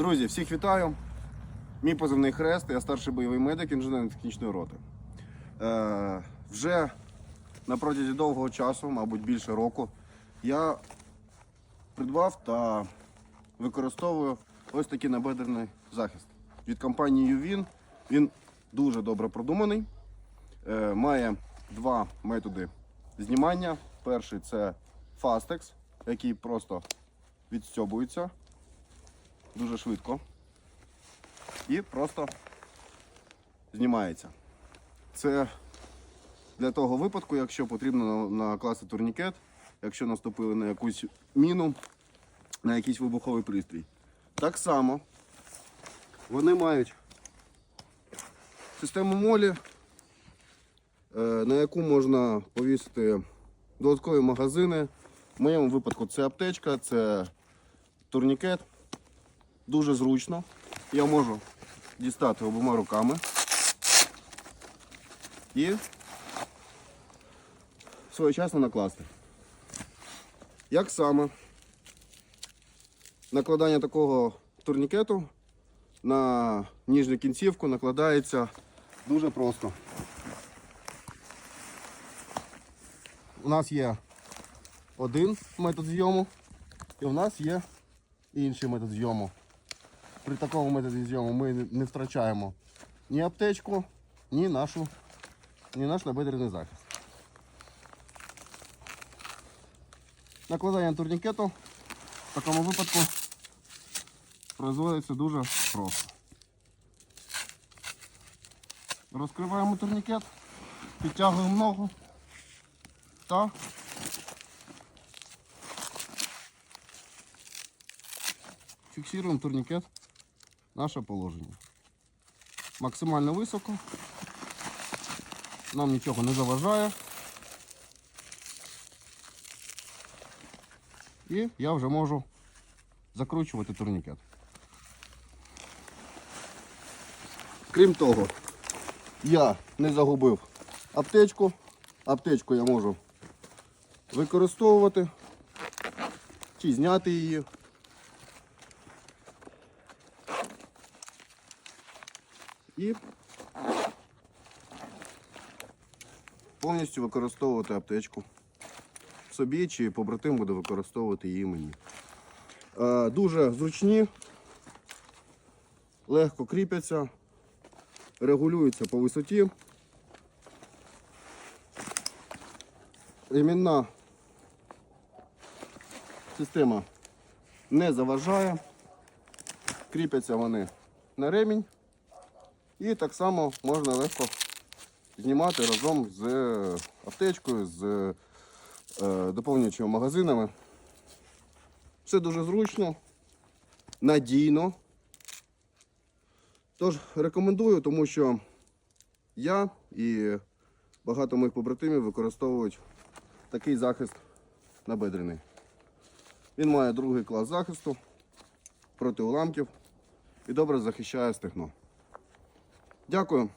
Друзі, всіх вітаю. Мій позивний хрест, я старший бойовий медик інженерно-технічної роти. Е, вже на протязі довгого часу, мабуть, більше року, я придбав та використовую ось такий набедрений захист. Від компанії UVIN. Він дуже добре продуманий. Е, має два методи знімання. Перший це Fastex, який просто відстьобується дуже швидко і просто знімається. Це для того випадку, якщо потрібно накласти турнікет, якщо наступили на якусь міну, на якийсь вибуховий пристрій. Так само вони мають систему молі, е, на яку можна повісити додаткові магазини. В моєму випадку це аптечка, це турнікет. Дуже зручно. Я можу дістати обома руками і своєчасно накласти. Як саме накладання такого турнікету на ніжню кінцівку накладається дуже просто. У нас є один метод зйому, і у нас є інший метод зйому. При такому методі зйому ми не- втрачаємо ні аптечку, ні нашу, ні наш набедрений захист. Накладання турнікету в такому випадку производиться дуже просто. Розкриваємо турнікет, підтягуємо ногу та фіксуємо турнікет наше положення. Максимально високо. Нам нічого не заважає. І я вже можу закручувати турнікет. Крім того, я не загубив аптечку. Аптечку я можу використовувати чи зняти її. І повністю використовувати аптечку собі чи побратим буде використовувати її мені. Е, Дуже зручні, легко кріпяться, регулюються по висоті. Ремінна система не заважає, кріпяться вони на ремінь. І так само можна легко знімати разом з аптечкою, з е, доповнюючими магазинами. Все дуже зручно, надійно. Тож рекомендую, тому що я і багато моїх побратимів використовують такий захист набедрений. Він має другий клас захисту проти уламків і добре захищає стегно. Дякую.